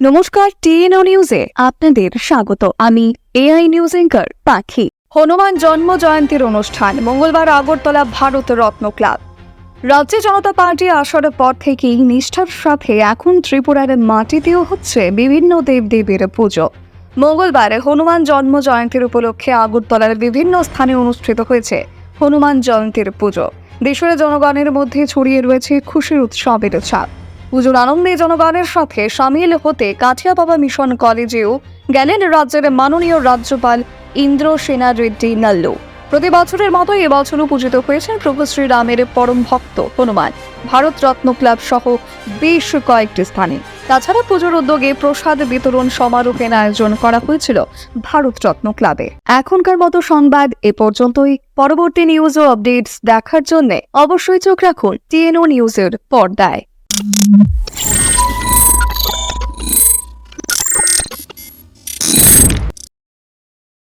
নমস্কার, টিএনও নিউজে আপনাদের স্বাগত। আমি এআই নিউজ এঙ্কার পাখি। হনুমান জন্ম জয়ন্তীর অনুষ্ঠান, মঙ্গলবার আগরতলা ভারত রত্ন ক্লাব। রাজ্যে জনতা পার্টি আসার পর থেকেই নিষ্ঠার সাথে এখন ত্রিপুরার মাটিতেও হচ্ছে বিভিন্ন দেবদেবীর পুজো। মঙ্গলবার হনুমান জন্ম জয়ন্তীর উপলক্ষে আগরতলার বিভিন্ন স্থানে অনুষ্ঠিত হয়েছে হনুমান জয়ন্তীর পুজো। দেশের জনগণের মধ্যে ছড়িয়ে রয়েছে খুশির উৎসবের ছাপ। পুজোর আনন্দে জনগণের সাথে সামিল হতে কাঠিয়া বাবা মিশন কলেজেও গেলেন রাজ্যের মাননীয় রাজ্যপাল ইন্দ্র সেনা রেড্ডি নাল্লু। প্রতি বছরের মতো এবছরও পূজিত হয়েছেন প্রভু শ্রীরামের পরম ভক্ত হনুমান। ভারত রত্ন ক্লাব সহ বেশ কয়েকটি স্থানে। তাছাড়া পুজোর উদ্যোগে প্রসাদ বিতরণ সমারোহের আয়োজন করা হয়েছিল ভারত রত্ন ক্লাবে। এখনকার মতো সংবাদ এ পর্যন্তই। পরবর্তী নিউজ ও আপডেটস দেখার জন্য অবশ্যই চোখ রাখুন টিএনও নিউজের পর্দায়। Thank you.